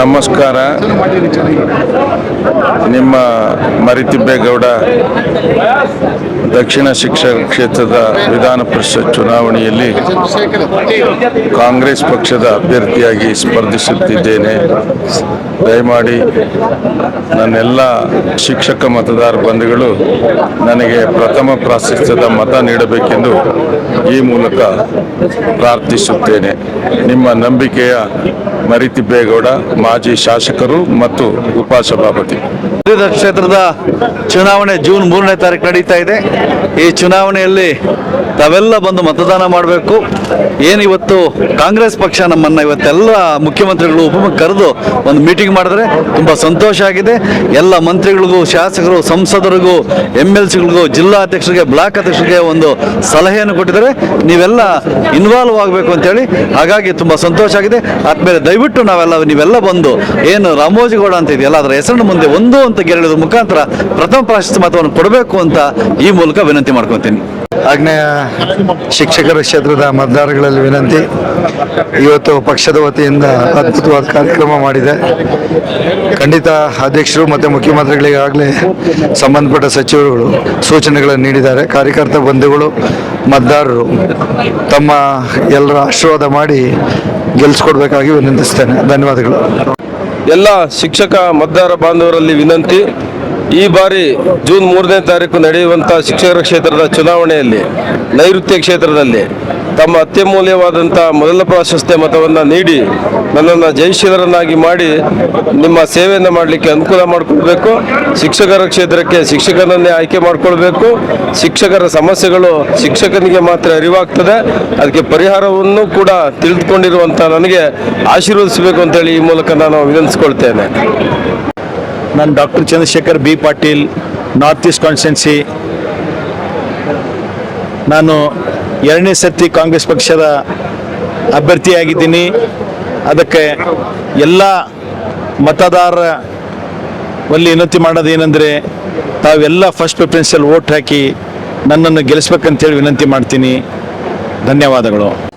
ನಮಸ್ಕಾರ. ನಿಮ್ಮ ಮರಿತಿಬ್ಬೇಗೌಡ ದಕ್ಷಿಣ ಶಿಕ್ಷಕ ಕ್ಷೇತ್ರದ ವಿಧಾನ ಪರಿಷತ್ ಚುನಾವಣೆಯಲ್ಲಿ ಕಾಂಗ್ರೆಸ್ ಪಕ್ಷದ ಅಭ್ಯರ್ಥಿಯಾಗಿ ಸ್ಪರ್ಧಿಸುತ್ತಿದ್ದೇನೆ. ದಯಮಾಡಿ ನನ್ನೆಲ್ಲ ಶಿಕ್ಷಕ ಮತದಾರ ಬಂಧುಗಳು ನನಗೆ ಪ್ರಥಮ ಪ್ರಾಶಸ್ತ್ಯದ ಮತ ನೀಡಬೇಕೆಂದು ಈ ಮೂಲಕ ಪ್ರಾರ್ಥಿಸುತ್ತೇನೆ. ನಿಮ್ಮ ನಂಬಿಕೆಯ ಮರಿತಿಬ್ಬೇಗೌಡ ಮಾಜಿ ಶಾಸಕರು ಮತ್ತು ಉಪಸಭಾಪತಿ. ಕ್ಷೇತ್ರದ ಚುನಾವಣೆ ಜೂನ್ ಮೂರನೇ ತಾರೀಕು ನಡೀತಾ ಇದೆ. ಈ ಚುನಾವಣೆಯಲ್ಲಿ ತಾವೆಲ್ಲ ಬಂದು ಮತದಾನ ಮಾಡಬೇಕು. ಏನು ಇವತ್ತು ಕಾಂಗ್ರೆಸ್ ಪಕ್ಷ ನಮ್ಮನ್ನು ಇವತ್ತೆಲ್ಲ ಮುಖ್ಯಮಂತ್ರಿಗಳು, ಉಪ ಕರೆದು ಒಂದು ಮೀಟಿಂಗ್ ಮಾಡಿದ್ರೆ ತುಂಬ ಸಂತೋಷ ಆಗಿದೆ. ಎಲ್ಲ ಮಂತ್ರಿಗಳಿಗೂ, ಶಾಸಕರು, ಸಂಸದರಿಗೂ ಎಂ ಎಲ್ ಸಿಗಳಿಗೂ ಜಿಲ್ಲಾಧ್ಯಕ್ಷರಿಗೆ ಬ್ಲಾಕ್ ಅಧ್ಯಕ್ಷರಿಗೆ ಒಂದು ಸಲಹೆಯನ್ನು ಕೊಟ್ಟಿದ್ದಾರೆ. ನೀವೆಲ್ಲ ಇನ್ವಾಲ್ವ್ ಆಗಬೇಕು ಅಂತೇಳಿ ಹಾಗಾಗಿ ತುಂಬ ಸಂತೋಷ ಆಗಿದೆ. ಆದ್ಮೇಲೆ ದಯವಿಟ್ಟು ನಾವೆಲ್ಲ, ನೀವೆಲ್ಲ ಬಂದು ಏನು ರಾಮೋಜಿಗೌಡ ಅಂತ ಇದೆಯಲ್ಲ, ಅದರ ಹೆಸರಿನ ಮುಂದೆ ಒಂದು ಅಂತ ಗೆರೆಯೋದ್ರ ಮುಖಾಂತರ ಪ್ರಥಮ ಪ್ರಾಶಸ್ತ್ಯ ಮತವನ್ನು ಕೊಡಬೇಕು ಅಂತ ಈ ಮೂಲಕ ವಿನಂತಿ ಮಾಡ್ಕೊತೀನಿ. ಆಗ್ನೇಯ ಶಿಕ್ಷಕರ ಕ್ಷೇತ್ರದ ಮತದಾರಗಳಲ್ಲಿ ವಿನಂತಿ. ಇವತ್ತು ಪಕ್ಷದ ವತಿಯಿಂದ ಅದ್ಭುತವಾದ ಕಾರ್ಯಕ್ರಮ ಮಾಡಿದೆ. ಖಂಡಿತ ಅಧ್ಯಕ್ಷರು ಮತ್ತು ಮುಖ್ಯಮಂತ್ರಿಗಳಿಗಾಗಲೇ ಸಂಬಂಧಪಟ್ಟ ಸಚಿವರುಗಳು ಸೂಚನೆಗಳನ್ನು ನೀಡಿದ್ದಾರೆ. ಕಾರ್ಯಕರ್ತ ಬಂಧುಗಳು, ಮತದಾರರು ತಮ್ಮ ಎಲ್ಲರ ಆಶೀರ್ವಾದ ಮಾಡಿ ಗೆಲ್ಲಿಸ್ಕೊಡ್ಬೇಕಾಗಿ ವಿನಂತಿಸ್ತೇನೆ. ಧನ್ಯವಾದಗಳು. ಎಲ್ಲ ಶಿಕ್ಷಕ ಮತದಾರ ಬಾಂಧವರಲ್ಲಿ ವಿನಂತಿ, ಈ ಬಾರಿ ಜೂನ್ ಮೂರನೇ ತಾರೀಕು ನಡೆಯುವಂಥ ಶಿಕ್ಷಕರ ಕ್ಷೇತ್ರದ ಚುನಾವಣೆಯಲ್ಲಿ, ನೈಋತ್ಯ ಕ್ಷೇತ್ರದಲ್ಲಿ ತಮ್ಮ ಅತ್ಯಮೂಲ್ಯವಾದಂಥ ಮೊದಲ ಪ್ರಾಶಸ್ತ್ಯ ಮತವನ್ನು ನೀಡಿ ನನ್ನನ್ನು ಜಯಶೀಲರನ್ನಾಗಿ ಮಾಡಿ ನಿಮ್ಮ ಸೇವೆಯನ್ನು ಮಾಡಲಿಕ್ಕೆ ಅನುಕೂಲ ಮಾಡಿಕೊಡ್ಬೇಕು. ಶಿಕ್ಷಕರ ಕ್ಷೇತ್ರಕ್ಕೆ ಶಿಕ್ಷಕನನ್ನೇ ಆಯ್ಕೆ ಮಾಡಿಕೊಳ್ಬೇಕು. ಶಿಕ್ಷಕರ ಸಮಸ್ಯೆಗಳು ಶಿಕ್ಷಕನಿಗೆ ಮಾತ್ರ ಅರಿವಾಗ್ತದೆ. ಅದಕ್ಕೆ ಪರಿಹಾರವನ್ನು ಕೂಡ ತಿಳಿದುಕೊಂಡಿರುವಂಥ ನನಗೆ ಆಶೀರ್ವದಿಸಬೇಕು ಅಂತೇಳಿ ಈ ಮೂಲಕ ನಾನು ವಿನಂತಿಸ್ಕೊಳ್ತೇನೆ. ನಾನು doctor Chandrashekhar B Patil, north east constituency ನಾನು ಎರಡನೇ ಸರ್ತಿ ಕಾಂಗ್ರೆಸ್ ಪಕ್ಷದ ಅಭ್ಯರ್ಥಿಯಾಗಿದ್ದೀನಿ. ಅದಕ್ಕೆ ಎಲ್ಲ ಮತದಾರರ ಅಲ್ಲಿ ವಿನಂತಿ ಮಾಡೋದು ಏನಂದರೆ, ತಾವೆಲ್ಲ ಫಸ್ಟ್ ಪ್ರಿಫರೆನ್ಸಲ್ಲಿ ವೋಟ್ ಹಾಕಿ ನನ್ನನ್ನು ಗೆಲ್ಲಿಸ್ಬೇಕಂತೇಳಿ ವಿನಂತಿ ಮಾಡ್ತೀನಿ. ಧನ್ಯವಾದಗಳು.